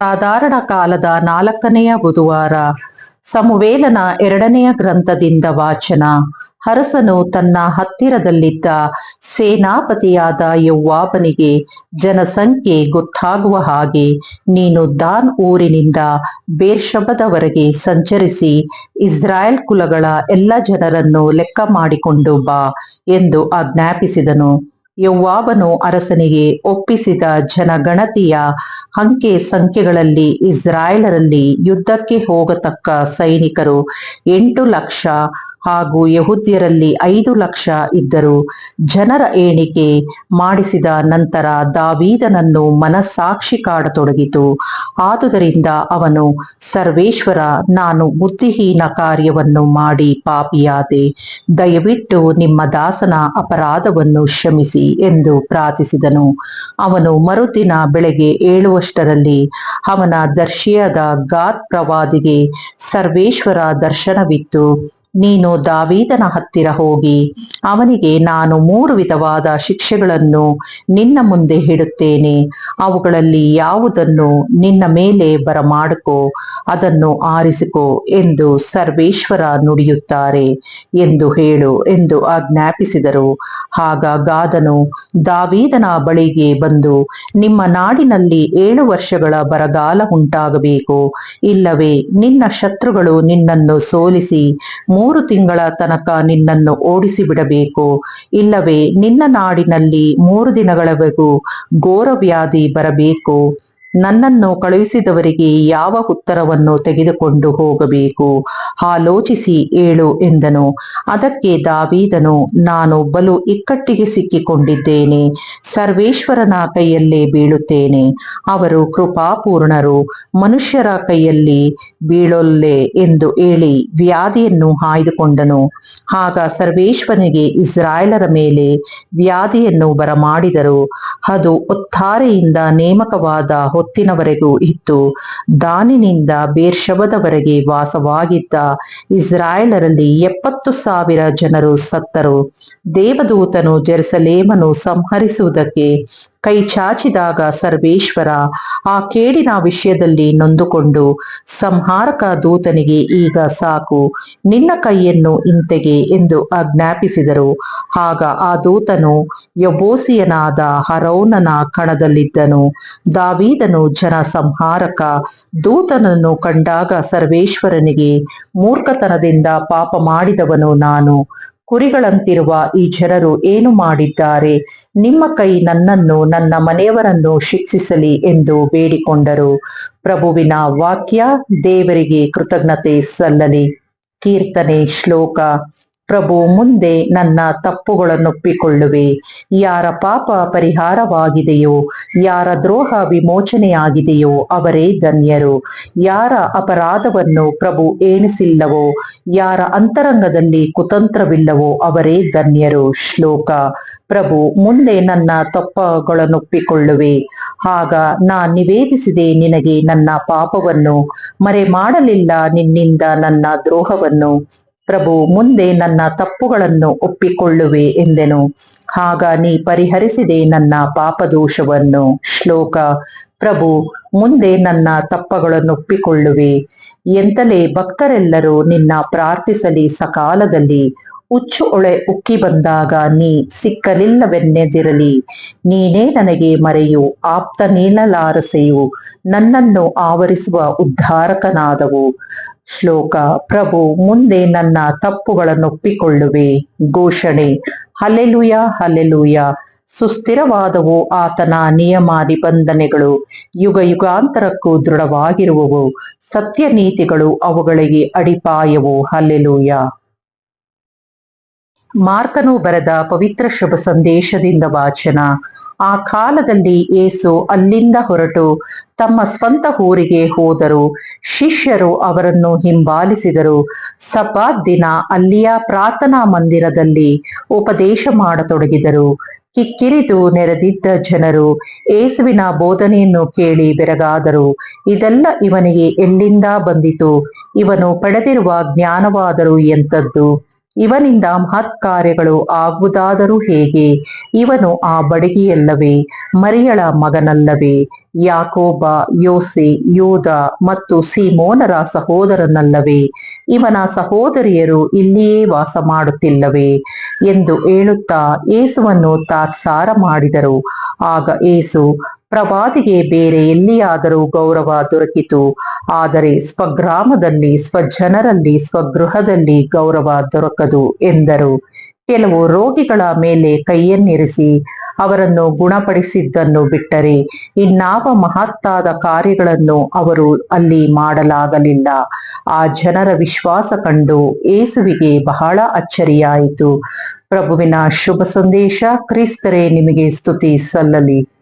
ಸಾಧಾರಣ ಕಾಲದ ನಾಲ್ಕನೆಯ ಬುಧವಾರ, ಸಮುವೇಲನ ಎರಡನೆಯ ಗ್ರಂಥದಿಂದ ವಾಚನ. ಹರಸನು ತನ್ನ ಹತ್ತಿರದಲ್ಲಿದ್ದ ಸೇನಾಪತಿಯಾದ ಯೌವಾಬನಿಗೆ ಜನಸಂಖ್ಯೆ ಗೊತ್ತಾಗುವ ಹಾಗೆ ನೀನು ದಾನ್ ಊರಿನಿಂದ ಬೇರ್ಷಬದವರೆಗೆ ಸಂಚರಿಸಿ ಇಸ್ರಾಯೇಲ್ ಕುಲಗಳ ಎಲ್ಲ ಜನರನ್ನು ಲೆಕ್ಕ ಮಾಡಿಕೊಂಡು ಬಾ ಎಂದು ಆಜ್ಞಾಪಿಸಿದನು. ಯೌವಾಬನು ಅರಸನಿಗೆ ಒಪ್ಪಿಸಿದ ಜನಗಣತಿಯ ಅಂಕೆ ಸಂಖ್ಯೆಗಳಲ್ಲಿ ಇಸ್ರಾಯೇಲರಲ್ಲಿ ಯುದ್ಧಕ್ಕೆ ಹೋಗತಕ್ಕ ಸೈನಿಕರು ಎಂಟು ಲಕ್ಷ ಹಾಗೂ ಯಹುದ್ಯರಲ್ಲಿ ಐದು ಲಕ್ಷ ಇದ್ದರು. ಜನರ ಎಣಿಕೆ ಮಾಡಿಸಿದ ನಂತರ ದಾವೀದನನ್ನು ಮನಸ್ಸಾಕ್ಷಿ ಕಾಡತೊಡಗಿತು. ಆದುದರಿಂದ ಅವನು, ಸರ್ವೇಶ್ವರ, ನಾನು ಬುದ್ಧಿಹೀನ ಕಾರ್ಯವನ್ನು ಮಾಡಿ ಪಾಪಿಯಾದೆ. ದಯವಿಟ್ಟು ನಿಮ್ಮ ದಾಸನ ಅಪರಾಧವನ್ನು ಕ್ಷಮಿಸಿ ಎಂದು ಪ್ರಾರ್ಥಿಸಿದನು. ಅವನು ಮರುದಿನ ಬೆಳಗ್ಗೆ ಏಳುವಷ್ಟರಲ್ಲಿ, ಅವನ ದರ್ಶಿಯಾದ ಗಾತ್ ಪ್ರವಾದಿಗೆ ಸರ್ವೇಶ್ವರ ದರ್ಶನವಿತ್ತು. ನೀನು ದಾವೀದನ ಹತ್ತಿರ ಹೋಗಿ, ಅವನಿಗೆ ನಾನು ಮೂರು ವಿಧವಾದ ಶಿಕ್ಷೆಗಳನ್ನು ನಿನ್ನ ಮುಂದೆ ಹಿಡುತ್ತೇನೆ ಅವುಗಳಲ್ಲಿ ಯಾವುದನ್ನು ನಿನ್ನ ಮೇಲೆ ಬರಮಾಡಿಕೋ, ಅದನ್ನು ಆರಿಸಿಕೋ ಎಂದು ಸರ್ವೇಶ್ವರ ನುಡಿಯುತ್ತಾರೆ ಎಂದು ಹೇಳು ಎಂದು ಆಜ್ಞಾಪಿಸಿದರು. ಆಗ ಗಾದನು ದಾವೀದನ ಬಳಿಗೆ ಬಂದು, ನಿಮ್ಮ ನಾಡಿನಲ್ಲಿ ಏಳು ವರ್ಷಗಳ ಬರಗಾಲ ಉಂಟಾಗಬೇಕು, ಇಲ್ಲವೇ ನಿನ್ನ ಶತ್ರುಗಳು ನಿನ್ನನ್ನು ಸೋಲಿಸಿ ಮೂರು ತಿಂಗಳ ತನಕ ನಿನ್ನನ್ನು ಓಡಿಸಿ ಬಿಡಬೇಕು ಇಲ್ಲವೇ ನಿನ್ನ ನಾಡಿನಲ್ಲಿ ಮೂರು ದಿನಗಳವರೆಗೂ ಘೋರವ್ಯಾಧಿ ಬರಬೇಕು. ನನ್ನನ್ನು ಕಳುಹಿಸಿದವರಿಗೆ ಯಾವ ಉತ್ತರವನ್ನು ತೆಗೆದುಕೊಂಡು ಹೋಗಬೇಕು? ಆಲೋಚಿಸಿ ಏಳು ಎಂದನು. ಅದಕ್ಕೆ ದಾವೀದನು, ನಾನು ಬಲು ಇಕ್ಕಟ್ಟಿಗೆ ಸಿಕ್ಕಿಕೊಂಡಿದ್ದೇನೆ, ಸರ್ವೇಶ್ವರನ ಕೈಯಲ್ಲೇ ಬೀಳುತ್ತೇನೆ. ಅವರು ಕೃಪಾಪೂರ್ಣರು, ಮನುಷ್ಯರ ಕೈಯಲ್ಲಿ ಬೀಳೊಲ್ಲೆ ಎಂದು ಹೇಳಿ ವ್ಯಾಧಿಯನ್ನು ಹಾಯ್ದುಕೊಂಡನು. ಆಗ ಸರ್ವೇಶ್ವರನಿಗೆ ಇಸ್ರಾಯೇಲರ ಮೇಲೆ ವ್ಯಾಧಿಯನ್ನು ಬರಮಾಡಿದರು. ಅದು ಒತ್ತಾರೆಯಿಂದ ನೇಮಕವಾದ ಹೊತ್ತಿನವರೆಗೂ ಇತ್ತು. ದಾನಿನಿಂದ ಬೇರ್ಷಬದವರೆಗೆ ವಾಸವಾಗಿದ್ದ ಇಸ್ರಾಯೇಲರಲ್ಲಿ ಎಪ್ಪತ್ತು ಸಾವಿರ ಜನರು ಸತ್ತರು. ದೇವದೂತನು ಜೆರುಸಲೇಮನು ಸಂಹರಿಸುವುದಕ್ಕೆ ಕೈ ಚಾಚಿದಾಗ ಸರ್ವೇಶ್ವರ, ಆ ಕೇಡಿನ ವಿಷಯದಲ್ಲಿ ನೊಂದುಕೊಂಡು ಸಂಹಾರಕ ದೂತನಿಗೆ ಈಗ ಸಾಕು, ನಿನ್ನ ಕೈಯನ್ನು ಇಂತೆಗೆ ಎಂದು ಆಜ್ಞಾಪಿಸಿದರು. ಆಗ ಆ ದೂತನು ಯಬೋಸಿಯನಾದ ಹರೌನನ ಕಣದಲ್ಲಿದ್ದನು. ದಾವೀದನು ಜನ ಸಂಹಾರಕ, ದೂತನನ್ನು ಕಂಡಾಗ ಸರ್ವೇಶ್ವರನಿಗೆ ಮೂರ್ಖತನದಿಂದ ಪಾಪ ಮಾಡಿದವನು ನಾನು. ಕುರಿಗಳಂತಿರುವ ಈ ಜನರು ಏನು ಮಾಡಿದ್ದಾರೆ? ನಿಮ್ಮ ಕೈ ನನ್ನನ್ನು, ನನ್ನ ಮನೆಯವರನ್ನು ಶಿಕ್ಷಿಸಲಿ ಎಂದು ಬೇಡಿಕೊಂಡರು. ಪ್ರಭುವಿನ ವಾಕ್ಯ ದೇವರಿಗೆ ಕೃತಜ್ಞತೆ ಸಲ್ಲಲಿ. ಕೀರ್ತನೆ ಶ್ಲೋಕ ಪ್ರಭು ಮುಂದೆ ನನ್ನ ತಪ್ಪುಗಳನ್ನೊಪ್ಪಿಕೊಳ್ಳುವೆ. ಯಾರ ಪಾಪ ಪರಿಹಾರವಾಗಿದೆಯೋ, ಯಾರ ದ್ರೋಹ ವಿಮೋಚನೆಯಾಗಿದೆಯೋ ಅವರೇ ಧನ್ಯರು. ಯಾರ ಅಪರಾಧವನ್ನು ಪ್ರಭು ಏಣಿಸಿಲ್ಲವೋ ಯಾರ ಅಂತರಂಗದಲ್ಲಿ ಕುತಂತ್ರವಿಲ್ಲವೋ ಅವರೇ ಧನ್ಯರು. ಶ್ಲೋಕ. ಪ್ರಭು ಮುಂದೆ ನನ್ನ ತಪ್ಪಗಳನ್ನೊಪ್ಪಿಕೊಳ್ಳುವೆ. ಆಗ ನಾ ನಿವೇದಿಸಿದೆ ನಿನಗೆ ನನ್ನ ಪಾಪವನ್ನು. ಮರೆ ಮಾಡಲಿಲ್ಲ ನಿನ್ನಿಂದ ನನ್ನ ದ್ರೋಹವನ್ನು. ಪ್ರಭು, ಮುಂದೆ ನನ್ನ ತಪ್ಪುಗಳನ್ನು ಒಪ್ಪಿಕೊಳ್ಳುವೆ ಎಂದೆನು. ಆಗ ನೀ ಪರಿಹರಿಸಿದೆ ನನ್ನ ಪಾಪದೋಷವನ್ನು. ಶ್ಲೋಕ. ಪ್ರಭು, ಮುಂದೆ ನನ್ನ ತಪ್ಪಗಳನ್ನು ಒಪ್ಪಿಕೊಳ್ಳುವೆ ಎಂತಲೇ ಭಕ್ತರೆಲ್ಲರೂ ನಿನ್ನ ಪ್ರಾರ್ಥಿಸಲಿ ಸಕಾಲದಲ್ಲಿ. ಹುಚ್ಚು ಒಳೆ ಉಕ್ಕಿ ಬಂದಾಗ ನೀ ಸಿಕ್ಕಲಿಲ್ಲವೆನ್ನೆದಿರಲಿ. ನೀನೇ ನನಗೆ ಮರೆಯು, ಆಪ್ತ ನೀಲಲಾರಸೆಯು ನನ್ನನ್ನು ಆವರಿಸುವ ಉದ್ಧಾರಕನಾದವು. ಶ್ಲೋಕ, ಪ್ರಭು, ಮುಂದೆ ನನ್ನ ತಪ್ಪುಗಳನ್ನೊಪ್ಪಿಕೊಳ್ಳುವೆ. ಘೋಷಣೆ ಹಲೆಲುಯ ಹಲೆಲುಯ ಸುಸ್ಥಿರವಾದವು ಆತನ ನಿಯಮ ನಿಬಂಧನೆಗಳು ಯುಗ ಯುಗಾಂತರಕ್ಕೂ ದೃಢವಾಗಿರುವವು. ಸತ್ಯ ನೀತಿಗಳು ಅವುಗಳಿಗೆ ಅಡಿಪಾಯವು. ಹಲ್ಲೆಲೂಯ. ಮಾರ್ಕನು ಬರೆದ ಪವಿತ್ರ ಶುಭ ಸಂದೇಶದಿಂದ ವಾಚನ. ಆ ಕಾಲದಲ್ಲಿ ಏಸು ಅಲ್ಲಿಂದ ಹೊರಟು ತಮ್ಮ ಸ್ವಂತ ಊರಿಗೆ ಹೋದರು. ಶಿಷ್ಯರು ಅವರನ್ನು ಹಿಂಬಾಲಿಸಿದರು. ಸಬಾ ದಿನ ಅಲ್ಲಿಯ ಪ್ರಾರ್ಥನಾ ಮಂದಿರದಲ್ಲಿ ಉಪದೇಶ ಮಾಡತೊಡಗಿದರು. ಕಿಕ್ಕಿರಿದು ನೆರೆದಿದ್ದ ಜನರು ಏಸುವಿನ ಬೋಧನೆಯನ್ನು ಕೇಳಿ ಬೆರಗಾದರು. ಇದೆಲ್ಲ ಇವನಿಗೆ ಎಲ್ಲಿಂದ ಬಂದಿತು? ಇವನು ಪಡೆದಿರುವ ಜ್ಞಾನವಾದರೂ ಎಂಥದ್ದು? ಇವನಿಂದ ಮಹತ್ ಕಾರ್ಯಗಳು ಆಗುವುದಾದರೂ ಹೇಗೆ? ಇವನು ಆ ಬಡಗಿಯಲ್ಲವೇ? ಮರಿಯಳ ಮಗನಲ್ಲವೇ? ಯಾಕೋಬ, ಯೋಸೆ ಯೋಧ ಮತ್ತು ಸೀಮೋನರ ಸಹೋದರನಲ್ಲವೇ? ಇವನ ಸಹೋದರಿಯರು ಇಲ್ಲಿಯೇ ವಾಸ ಮಾಡುತ್ತಿಲ್ಲವೇ ಎಂದು ಹೇಳುತ್ತಾ ಏಸುವನ್ನು ತಾತ್ಸಾರ ಮಾಡಿದರು. ಆಗ ಏಸು ಪ್ರವಾದಿಗೆ ಬೇರೆ ಎಲ್ಲಿಯಾದರೂ ಗೌರವ ದೊರಕಿತು. ಆದರೆ ಸ್ವಗ್ರಾಮದಲ್ಲಿ, ಸ್ವಜನರಲ್ಲಿ, ಸ್ವಗೃಹದಲ್ಲಿ ಗೌರವ ದೊರಕದು ಎಂದರು. ಕೆಲವು ರೋಗಿಗಳ ಮೇಲೆ ಕೈಯನ್ನಿರಿಸಿ ಅವರನ್ನು ಗುಣಪಡಿಸಿದ್ದನ್ನು ಬಿಟ್ಟರೆ ಇನ್ನಾವ ಮಹತ್ತಾದ ಕಾರ್ಯಗಳನ್ನು ಅವರು ಅಲ್ಲಿ ಮಾಡಲಾಗಲಿಲ್ಲ. ಆ ಜನರ ವಿಶ್ವಾಸ ಕಂಡು ಏಸುವಿಗೆ ಬಹಳ ಅಚ್ಚರಿಯಾಯಿತು. ಪ್ರಭುವಿನ ಶುಭ ಸಂದೇಶ, ಕ್ರಿಸ್ತರೇ, ನಿಮಗೆ ಸ್ತುತಿ ಸಲ್ಲಲಿ.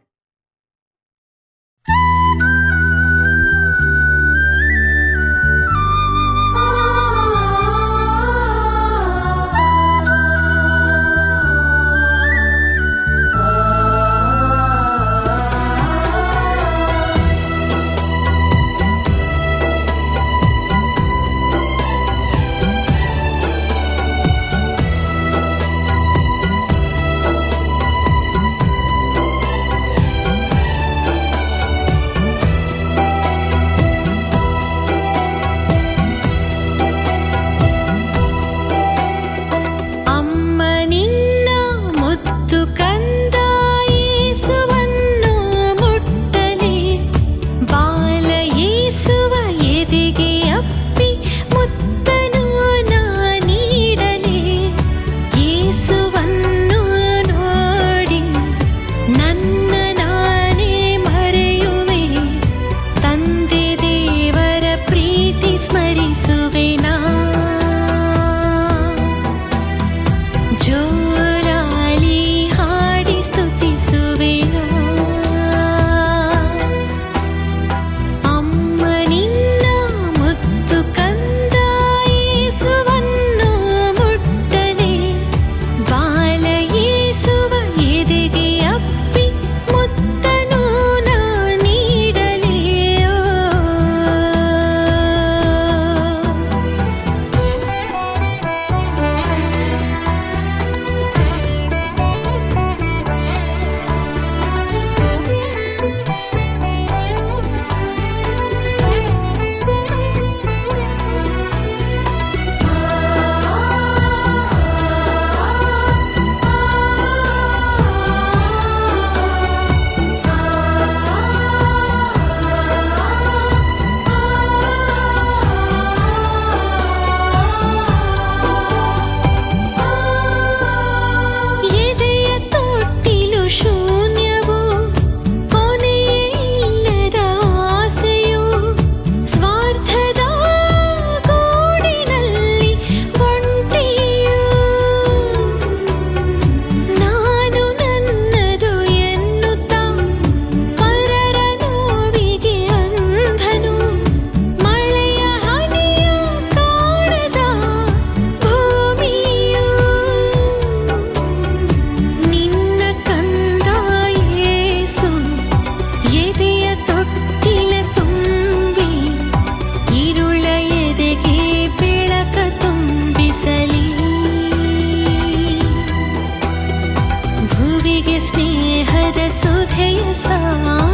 ष्टिहद सुधय सम